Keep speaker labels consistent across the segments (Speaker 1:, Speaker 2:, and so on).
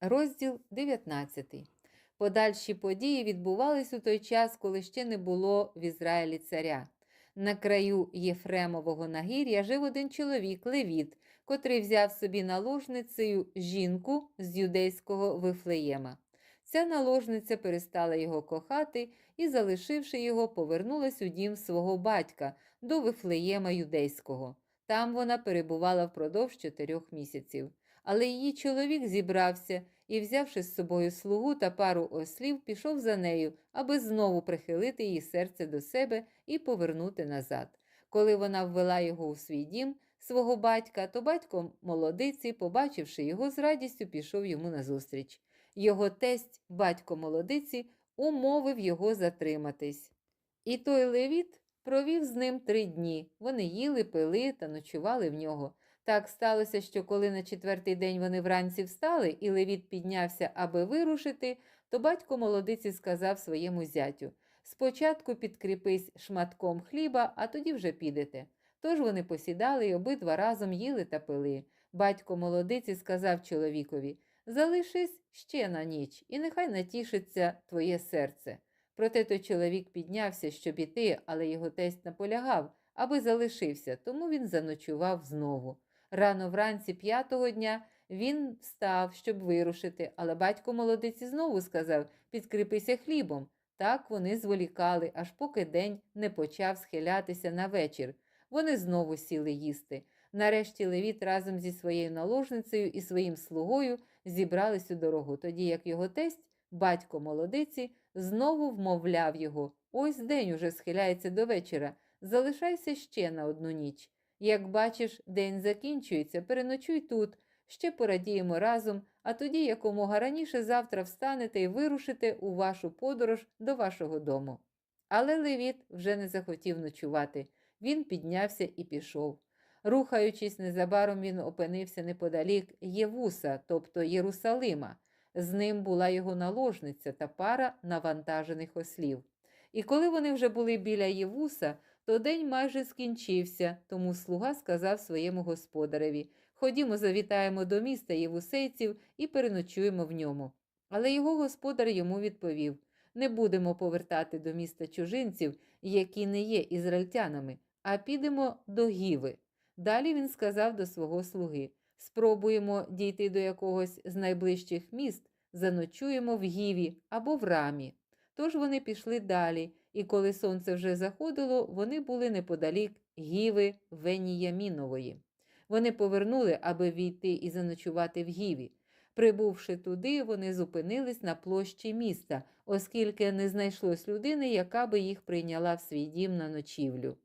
Speaker 1: Розділ 19. Подальші події відбувались у той час, коли ще не було в Ізраїлі царя. На краю Єфремового нагір'я жив один чоловік Левіт, котрий взяв собі наложницею жінку з юдейського Вифлеєма. Ця наложниця перестала його кохати і, залишивши його, повернулась у дім свого батька до Вифлеєма юдейського. Там вона перебувала впродовж чотирьох місяців. Але її чоловік зібрався і, взявши з собою слугу та пару ослів, пішов за нею, аби знову прихилити її серце до себе і повернути назад. Коли вона ввела його у свій дім, свого батька, то батько молодиці, побачивши його, з радістю пішов йому назустріч. Його тесть, батько молодиці, умовив його затриматись. І той левіт провів з ним три дні. Вони їли, пили та ночували в нього. Так сталося, що коли на четвертий день вони вранці встали, і Левіт піднявся, аби вирушити, то батько молодиці сказав своєму зятю спочатку підкріпись шматком хліба, а тоді вже підете. Тож вони посідали і обидва разом їли та пили. Батько молодиці сказав чоловікові Залишись ще на ніч, і нехай натішиться твоє серце. Проте той чоловік піднявся, щоб іти, але його тесть наполягав, аби залишився, тому він заночував знову. Рано вранці п'ятого дня він встав, щоб вирушити, але батько молодиці знову сказав підкріпися хлібом. Так вони зволікали, аж поки день не почав схилятися на вечір. Вони знову сіли їсти. Нарешті Левіт разом зі своєю наложницею і своїм слугою зібрались у дорогу, тоді як його тесть, батько молодиці, знову вмовляв його ось день уже схиляється до вечора. Залишайся ще на одну ніч. Як бачиш, день закінчується, переночуй тут, ще порадіємо разом, а тоді якомога раніше завтра встанете і вирушите у вашу подорож до вашого дому. Але Левіт вже не захотів ночувати. Він піднявся і пішов. Рухаючись, незабаром він опинився неподалік Євуса, тобто Єрусалима. З ним була його наложниця та пара навантажених ослів. І коли вони вже були біля Євуса, то день майже скінчився, тому слуга сказав своєму господареві Ходімо, завітаємо до міста євусейців і переночуємо в ньому. Але його господар йому відповів не будемо повертати до міста чужинців, які не є ізраїльтянами, а підемо до Гіви. Далі він сказав до свого слуги спробуємо дійти до якогось з найближчих міст, заночуємо в Гіві або в рамі. Тож вони пішли далі, і коли сонце вже заходило, вони були неподалік Гіви Веніямінової. Вони повернули, аби війти і заночувати в Гіві. Прибувши туди, вони зупинились на площі міста, оскільки не знайшлось людини, яка би їх прийняла в свій дім на ночівлю.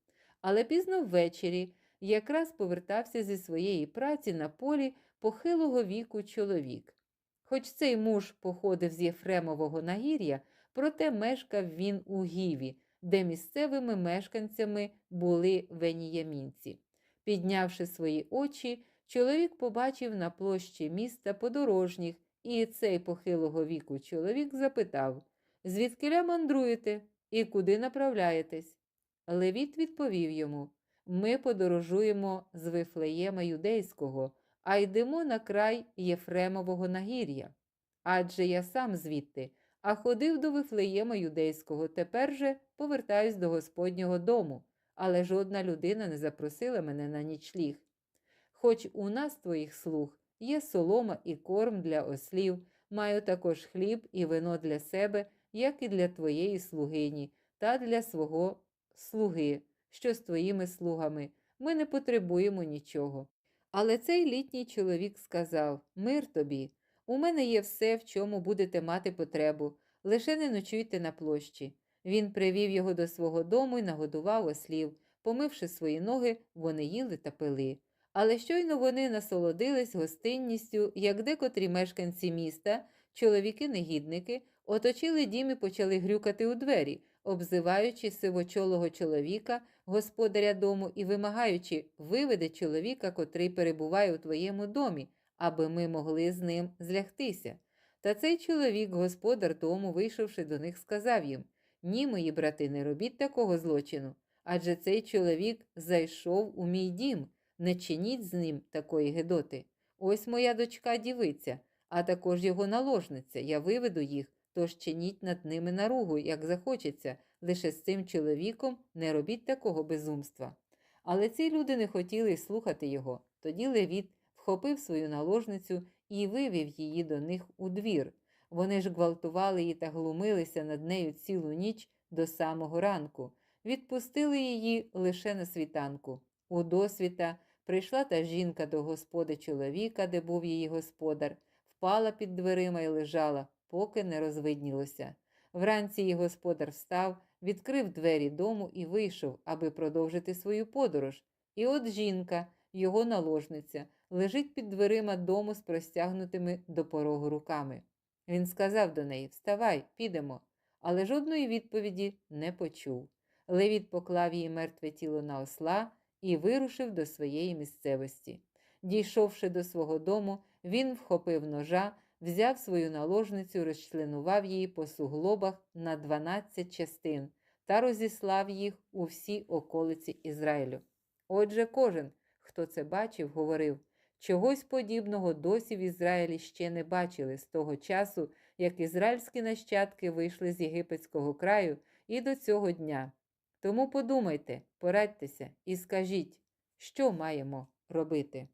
Speaker 1: Але пізно ввечері якраз повертався зі своєї праці на полі похилого віку чоловік. Хоч цей муж походив з Єфремового нагір'я, проте мешкав він у Гіві, де місцевими мешканцями були веніямінці. Піднявши свої очі, чоловік побачив на площі міста подорожніх, і цей похилого віку чоловік запитав Звідкиля мандруєте і куди направляєтесь? Левіт відповів йому Ми подорожуємо з Вифлеєма Юдейського, а йдемо на край Єфремового нагір'я. Адже я сам звідти, а ходив до Вифлеєма Юдейського, тепер же повертаюсь до Господнього дому, але жодна людина не запросила мене на нічліг. Хоч у нас, твоїх слуг, є солома і корм для ослів, маю також хліб і вино для себе, як і для твоєї слугині, та для свого слуги, що з твоїми слугами. Ми не потребуємо нічого. Але цей літній чоловік сказав Мир тобі, у мене є все, в чому будете мати потребу, лише не ночуйте на площі. Він привів його до свого дому і нагодував ослів. Помивши свої ноги, вони їли та пили. Але щойно вони насолодились гостинністю, як декотрі мешканці міста, чоловіки-негідники, оточили дім і почали грюкати у двері, обзиваючи сивочолого чоловіка, господаря дому і вимагаючи виведи чоловіка, котрий перебуває у твоєму домі, аби ми могли з ним злягтися. Та цей чоловік, господар дому, вийшовши до них, сказав їм Ні, мої брати, не робіть такого злочину. Адже цей чоловік зайшов у мій дім, не чиніть з ним такої гидоти. Ось моя дочка дівиця, а також його наложниця. Я виведу їх, тож чиніть над ними наругу, як захочеться, лише з цим чоловіком не робіть такого безумства. Але ці люди не хотіли слухати його. Тоді Левіт вхопив свою наложницю і вивів її до них у двір. Вони ж гвалтували її та глумилися над нею цілу ніч до самого ранку. Відпустили її лише на світанку. У досвіта прийшла та жінка до господи чоловіка, де був її господар, впала під дверима і лежала, поки не розвиднілося. Вранці її господар встав, відкрив двері дому і вийшов, аби продовжити свою подорож. І от жінка, його наложниця, лежить під дверима дому з простягнутими до порогу руками. Він сказав до неї Вставай, підемо, але жодної відповіді не почув. Левіт поклав її мертве тіло на осла і вирушив до своєї місцевості. Дійшовши до свого дому, він вхопив ножа, взяв свою наложницю, розчленував її по суглобах на 12 частин та розіслав їх у всі околиці Ізраїлю. Отже, кожен, хто це бачив, говорив, чогось подібного досі в Ізраїлі ще не бачили з того часу, як ізраїльські нащадки вийшли з єгипетського краю і до цього дня. Тому подумайте, порадьтеся і скажіть, що маємо робити.